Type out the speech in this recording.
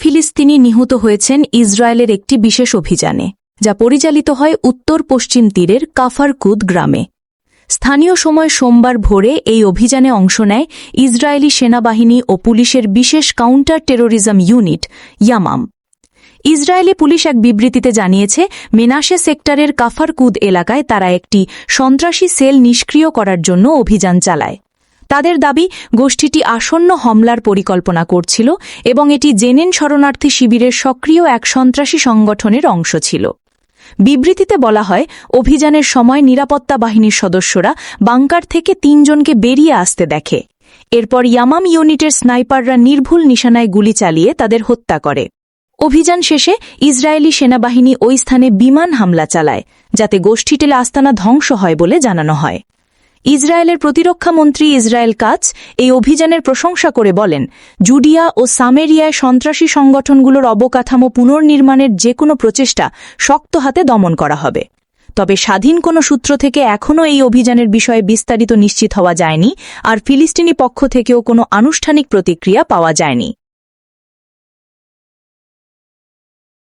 ফিলিস্তিনি নিহত হয়েছেন ইসরায়েলের একটি বিশেষ অভিযানে, যা পরিচালিত হয় উত্তর পশ্চিম তীরের কাফারকুদ গ্রামে। স্থানীয় সময় সোমবার ভোরে এই অভিযানে অংশ নেয় ইসরায়েলি সেনাবাহিনী ও পুলিশের বিশেষ counter terrorism unit, Yamam. Israeli police এক বিবৃতিতে জানিয়েছে, মেনাসে সেক্টরের কাফারকুদ এলাকায় তারা একটি সন্ত্রাসী সেল নিষ্ক্রিয় করার জন্য অভিযান চালায়। তাদের দাবি, গোষ্ঠীটি আসন্ন হামলার পরিকল্পনা করছিল এবং এটি জেনেন শরণার্থী শিবিরের সক্রিয় এক সন্ত্রাসী সংগঠনের অংশ ছিল। বিবৃতিতে বলা হয়, অভিযানের সময় নিরাপত্তা বাহিনীর সদস্যরা বাংকার থেকে তিনজনকে বেরিয়ে আসতে দেখে। এরপর ইয়ামাম ইউনিটের স্নাইপাররা নির্ভুল নিশানায় গুলি চালিয়ে তাদের হত্যা করে। অভিযান শেষে ইসরায়েলি সেনাবাহিনী ওই স্থানে বিমান হামলা চালায়, যাতে গোষ্ঠীটির আস্তানা ধ্বংস হয় বলে জানানো হয়। ইসরায়েলের প্রতিরক্ষা মন্ত্রী ইসরায়েল কাচ এই অভিযানের প্রশংসা করে বলেন, জুডিয়া ও সামেরিয়ায় সন্ত্রাসী সংগঠনগুলোর অবকাঠামো পুনর্নির্মাণের যে কোনো প্রচেষ্টা শক্ত হাতে দমন করা হবে। তবে স্বাধীন কোনো সূত্র থেকে এখনও এই অভিযানের বিষয়ে বিস্তারিত নিশ্চিত হওয়া যায়নি, আর ফিলিস্তিনি পক্ষ থেকেও কোনো আনুষ্ঠানিক প্রতিক্রিয়া পাওয়া যায়নি।